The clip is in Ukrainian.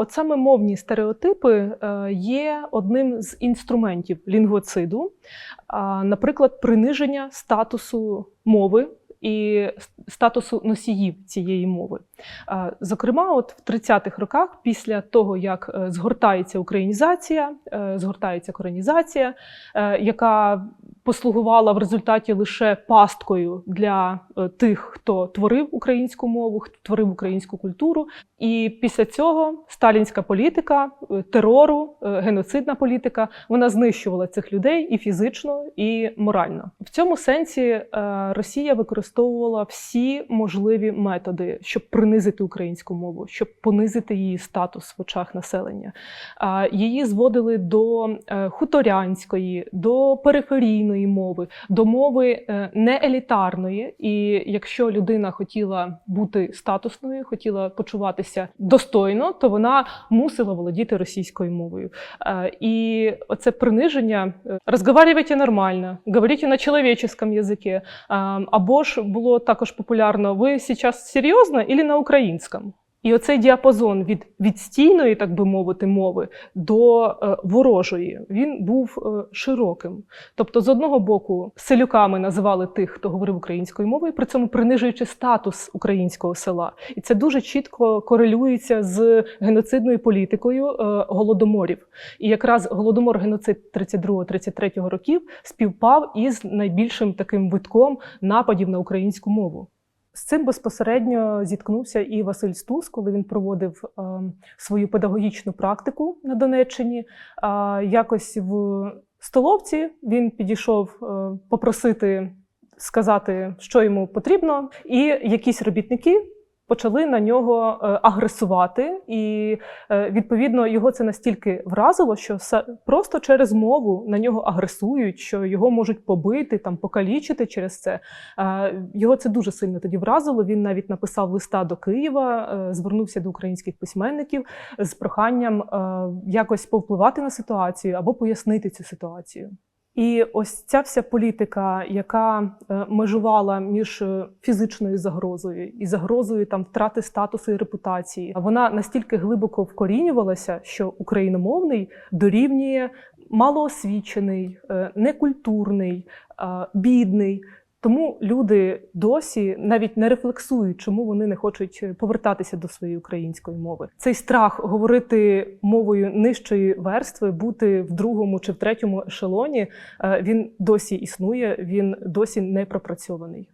От саме мовні стереотипи е, є одним з інструментів лінгвоциду, наприклад, приниження статусу мови і статусу носіїв цієї мови. Зокрема, от в 30-х роках, після того як е, згортається українізація, е, згортається коренізація, е, яка послугувала в результаті лише пасткою для е, тих, хто творив українську мову, хто творив українську культуру. І після цього сталінська політика е, терору, е, геноцидна політика, вона знищувала цих людей і фізично, і морально. В цьому сенсі е, Росія використовувала всі можливі методи, щоб принизити українську мову, щоб понизити її статус в очах населення. Її зводили до хуторянської, до периферійної мови, до мови е, не елітарної. І якщо людина хотіла бути статусною, хотіла почуватися достойно, то вона мусила володіти російською мовою. Е, І оце приниження розговарювати нормально, говорити на чоловіческом язикі. Е, Або ж було також популярно: ви зараз серйозно і на українському? І оцей діапазон від відстійної, так би мовити, мови до е, ворожої він був е, широким. Тобто, з одного боку, селюками називали тих, хто говорив українською мовою, при цьому принижуючи статус українського села. І це дуже чітко корелюється з геноцидною політикою е, голодоморів. І якраз голодомор геноцид 32-33 років співпав із найбільшим таким витком нападів на українську мову. З цим безпосередньо зіткнувся і Василь Стус, коли він проводив е, свою педагогічну практику на Донеччині. Е, якось в столовці він підійшов е, попросити сказати, що йому потрібно, і якісь робітники. Почали на нього е, агресувати, і е, відповідно його це настільки вразило, що просто через мову на нього агресують, що його можуть побити, там покалічити через це. Його це дуже сильно тоді вразило. Він навіть написав листа до Києва, е, звернувся до українських письменників з проханням якось повпливати на ситуацію або пояснити цю ситуацію. І ось ця вся політика, яка е, межувала між е, фізичною загрозою і загрозою там втрати статусу і репутації, вона настільки глибоко вкорінювалася, що україномовний дорівнює малоосвічений, е, некультурний, бідний. Тому люди досі навіть не рефлексують, чому вони не хочуть повертатися до своєї української мови. Цей страх говорити мовою нижчої верстви, бути в другому чи в третьому ешелоні, е, він досі існує, він досі не пропрацьований.